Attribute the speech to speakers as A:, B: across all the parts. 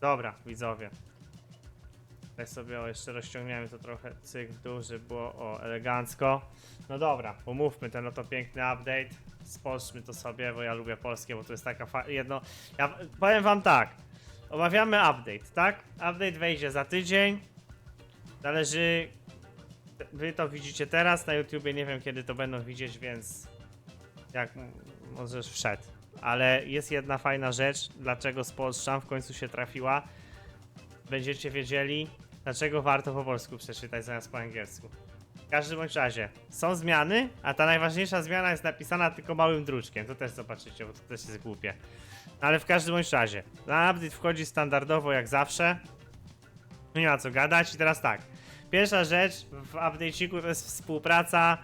A: Dobra, widzowie. Tutaj sobie o, jeszcze rozciągniemy to trochę cyk żeby było o elegancko. No dobra, pomówmy ten oto piękny update. Spolszczmy to sobie, bo ja lubię polskie, bo to jest taka fa- jedno. Ja powiem wam tak. Omawiamy update, tak? Update wejdzie za tydzień. Zależy. Wy to widzicie teraz na YouTubie, nie wiem kiedy to będą widzieć, więc jak możesz wszedł. Ale jest jedna fajna rzecz, dlaczego spolszczam w końcu się trafiła. Będziecie wiedzieli, dlaczego warto po polsku przeczytać zamiast po angielsku. W każdym bądź razie, są zmiany, a ta najważniejsza zmiana jest napisana tylko małym druczkiem. To też zobaczycie, bo to też jest głupie. No ale w każdym bądź razie, na update wchodzi standardowo jak zawsze. Nie ma co gadać. I teraz tak. Pierwsza rzecz w update'iku to jest współpraca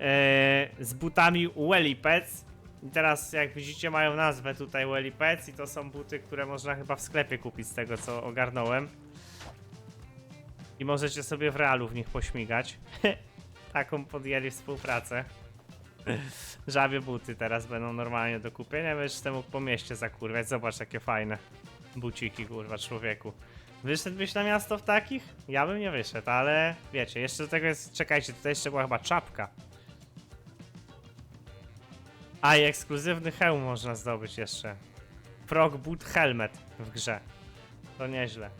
A: e, z butami Welly Pets. I teraz jak widzicie mają nazwę tutaj Welly Pets i to są buty, które można chyba w sklepie kupić z tego co ogarnąłem. I możecie sobie w realu w nich pośmigać. Taką podjęli współpracę. Żabie buty teraz będą normalnie do kupienia, będziesz temu po mieście zakurwiać. Zobacz jakie fajne buciki, kurwa, człowieku. Wyszedłbyś na miasto w takich? Ja bym nie wyszedł, ale wiecie, jeszcze do tego jest, czekajcie, tutaj jeszcze była chyba czapka. A i ekskluzywny hełm można zdobyć jeszcze. Frog Boot Helmet w grze. To nieźle.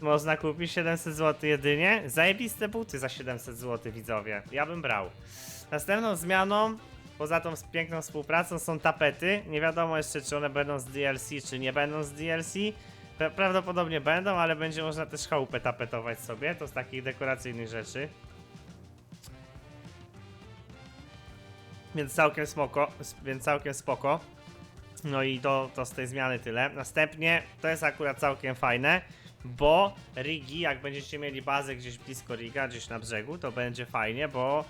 A: Można kupić 700 zł jedynie. Zajebiste buty za 700 zł, widzowie. Ja bym brał. Następną zmianą, poza tą piękną współpracą, są tapety. Nie wiadomo jeszcze, czy one będą z DLC, czy nie będą z DLC. Pra- Prawdopodobnie będą, ale będzie można też chałupę tapetować sobie. To z takich dekoracyjnych rzeczy. Więc całkiem spoko, więc całkiem spoko. No i to, to z tej zmiany tyle. Następnie, to jest akurat całkiem fajne, bo rigi, jak będziecie mieli bazę gdzieś blisko riga, gdzieś na brzegu, to będzie fajnie, bo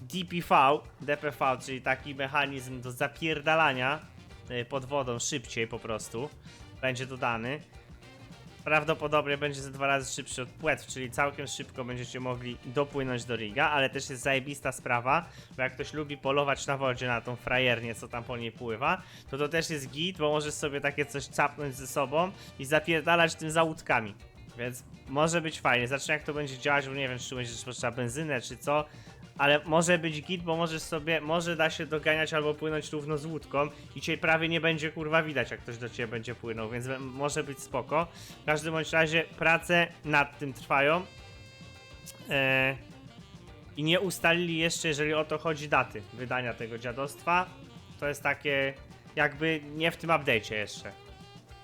A: DPV, DPV, czyli taki mechanizm do zapierdalania y, pod wodą szybciej po prostu, będzie dodany. Prawdopodobnie będzie ze dwa razy szybszy od płetw, czyli całkiem szybko będziecie mogli dopłynąć do riga, ale też jest zajebista sprawa, bo jak ktoś lubi polować na wodzie na tą frajernię, co tam po niej pływa, to to też jest git, bo możesz sobie takie coś capnąć ze sobą i zapierdalać tym za łódkami. Więc może być fajnie. Zobaczymy jak to będzie działać, bo nie wiem, czy będzie potrzeba benzynę, czy co. Ale może być git, bo możesz sobie, może da się doganiać albo płynąć równo z łódką i cię prawie nie będzie kurwa widać, jak ktoś do ciebie będzie płynął, więc może być spoko. W każdym bądź razie prace nad tym trwają. Eee, I nie ustalili jeszcze, jeżeli o to chodzi, daty wydania tego dziadostwa. To jest takie, jakby nie w tym update'cie jeszcze.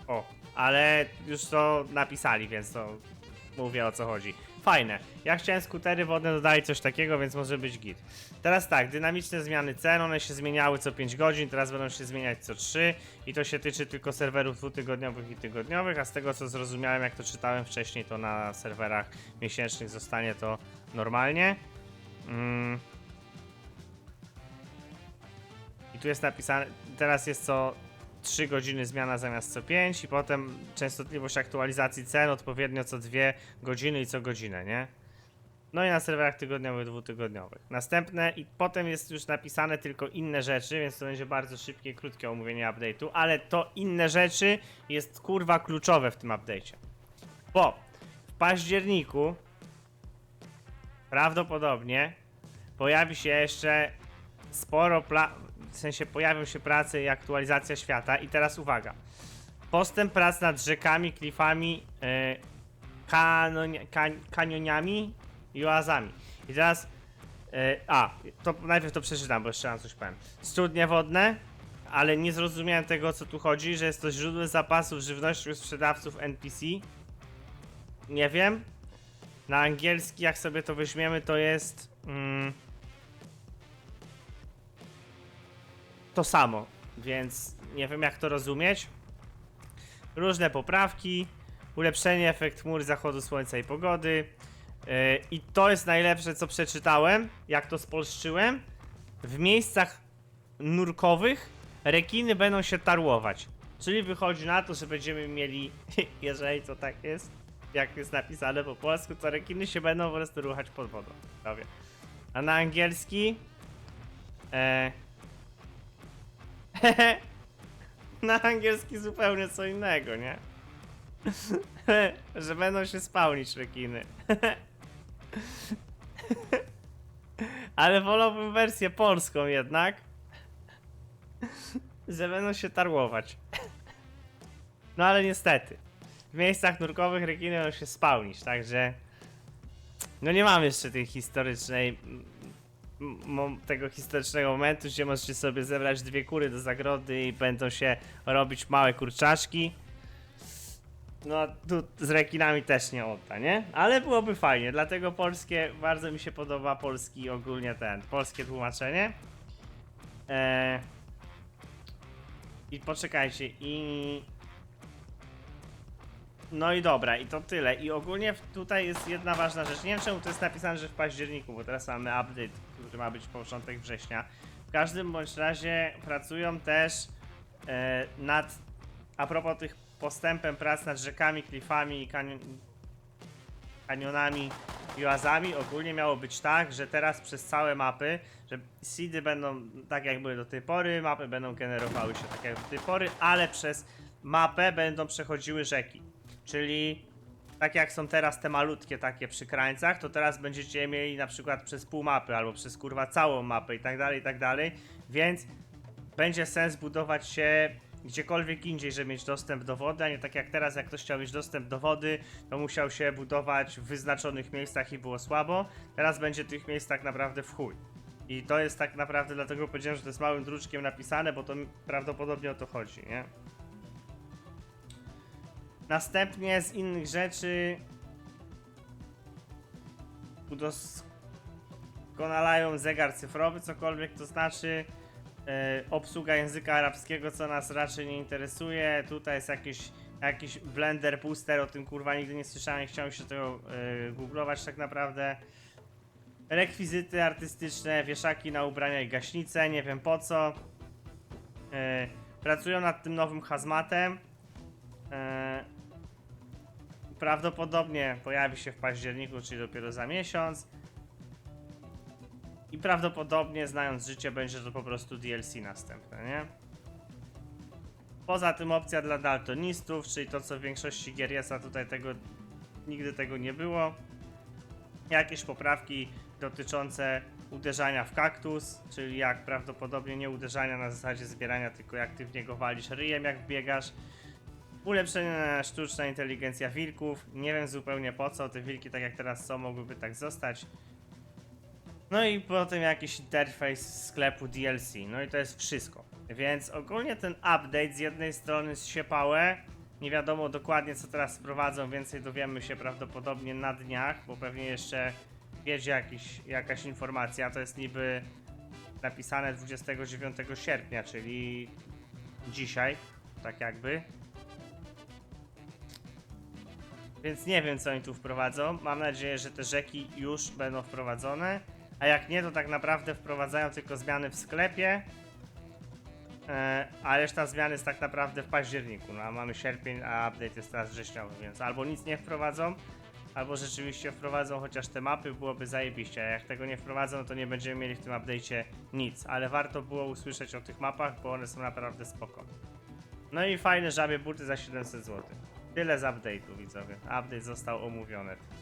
A: O, ale już to napisali, więc to mówię o co chodzi. Fajne. Ja chciałem skutery wodne, dodali coś takiego, więc może być git. Teraz tak, dynamiczne zmiany cen, one się zmieniały co 5 godzin, teraz będą się zmieniać co 3 i to się tyczy tylko serwerów dwutygodniowych i tygodniowych, a z tego co zrozumiałem, jak to czytałem wcześniej, to na serwerach miesięcznych zostanie to normalnie. Mm. I tu jest napisane, teraz jest co 3 godziny zmiana zamiast co 5 i potem częstotliwość aktualizacji cen odpowiednio co 2 godziny i co godzinę, nie? No i na serwerach tygodniowych, dwutygodniowych. Następne i potem jest już napisane tylko inne rzeczy, więc to będzie bardzo szybkie krótkie omówienie update'u, ale to inne rzeczy jest kurwa kluczowe w tym update'cie. Bo w październiku prawdopodobnie pojawi się jeszcze sporo pla... w sensie pojawią się prace i aktualizacja świata i teraz uwaga. Postęp prac nad rzekami, klifami, yy, kan, kanioniami i oazami. I teraz yy, a, to najpierw to przeczytam, bo jeszcze raz coś powiem. Studnie wodne, ale nie zrozumiałem tego o co tu chodzi, że jest to źródło zapasów żywności u sprzedawców NPC. Nie wiem. Na angielski, jak sobie to weźmiemy, to jest. Mm, to samo, więc nie wiem jak to rozumieć. Różne poprawki, ulepszenie efekt chmur zachodu słońca i pogody. Yy, I to jest najlepsze, co przeczytałem, jak to spolszczyłem. W miejscach nurkowych rekiny będą się tarłować. Czyli wychodzi na to, że będziemy mieli, jeżeli to tak jest, jak jest napisane po polsku, to rekiny się będą po prostu ruchać pod wodą. A na angielski. E, na angielski zupełnie co innego, nie? Że będą się spałnić rekiny. Ale wolałbym wersję polską jednak. Że będą się tarłować. No ale niestety. W miejscach nurkowych rekiny będą się spałnić, także... No nie mam jeszcze tej historycznej... tego historycznego momentu, gdzie możecie sobie zebrać dwie kury do zagrody i będą się robić małe kurczaczki. No tu z rekinami też nie odda, nie? Ale byłoby fajnie, dlatego polskie, bardzo mi się podoba polski ogólnie ten, polskie tłumaczenie. Eee, I poczekajcie, i... No i dobra, i to tyle. I ogólnie tutaj jest jedna ważna rzecz. Nie wiem czemu to jest napisane, że w październiku, bo teraz mamy update, który ma być początek września. W każdym bądź razie pracują też e, nad, a propos tych postępem prac nad rzekami, klifami i kanion, kanionami i oazami, ogólnie miało być tak, że teraz przez całe mapy, że seedy będą tak jak były do tej pory, mapy będą generowały się tak jak do tej pory, ale przez mapę będą przechodziły rzeki. Czyli tak jak są teraz te malutkie takie przy krańcach, to teraz będziecie mieli na przykład przez pół mapy albo przez kurwa całą mapę i tak dalej, i tak dalej. Więc będzie sens budować się gdziekolwiek indziej, żeby mieć dostęp do wody, a nie tak jak teraz, jak ktoś chciał mieć dostęp do wody, to musiał się budować w wyznaczonych miejscach i było słabo. Teraz będzie tych miejsc tak naprawdę w chuj. I to jest tak naprawdę, dlatego powiedziałem, że to jest małym druczkiem napisane, bo to prawdopodobnie o to chodzi, nie? Następnie z innych rzeczy udoskonalają zegar cyfrowy, cokolwiek to znaczy. E, obsługa języka arabskiego, co nas raczej nie interesuje. Tutaj jest jakiś, jakiś blender booster, o tym kurwa nigdy nie słyszałem, chciałem się tego e, googlować tak naprawdę. Rekwizyty artystyczne, wieszaki na ubrania i gaśnice, nie wiem po co. E, pracują nad tym nowym hazmatem. E, prawdopodobnie pojawi się w październiku, czyli dopiero za miesiąc. I prawdopodobnie, znając życie, będzie to po prostu DLC następne, nie? Poza tym opcja dla daltonistów, czyli to co w większości gier jest, a tutaj tego nigdy tego nie było. Jakieś poprawki dotyczące uderzania w kaktus, czyli jak prawdopodobnie nie uderzania na zasadzie zbierania, tylko jak ty w niego walisz ryjem jak biegasz. Ulepszenia sztuczna inteligencja wilków. Nie wiem zupełnie po co. Te wilki, tak jak teraz są, mogłyby tak zostać. No i potem jakiś interfejs sklepu DLC. No i to jest wszystko. Więc ogólnie ten update z jednej strony zsiepałe. Nie wiadomo dokładnie co teraz sprowadzą, więcej dowiemy się prawdopodobnie na dniach, bo pewnie jeszcze wiedzie jakiś, jakaś informacja. To jest niby napisane 29 sierpnia, czyli dzisiaj, tak jakby. Więc nie wiem, co oni tu wprowadzą. Mam nadzieję, że te rzeki już będą wprowadzone. A jak nie, to tak naprawdę wprowadzają tylko zmiany w sklepie. E, a reszta zmian jest tak naprawdę w październiku. No a mamy sierpień, a update jest teraz wrześniowy, więc albo nic nie wprowadzą, albo rzeczywiście wprowadzą chociaż te mapy, byłoby zajebiście. A jak tego nie wprowadzą, to nie będziemy mieli w tym update'cie nic. Ale warto było usłyszeć o tych mapach, bo one są naprawdę spoko. No i fajne żabie buty za 700 zł. Tyle z update'u widzowie. Update został omówiony.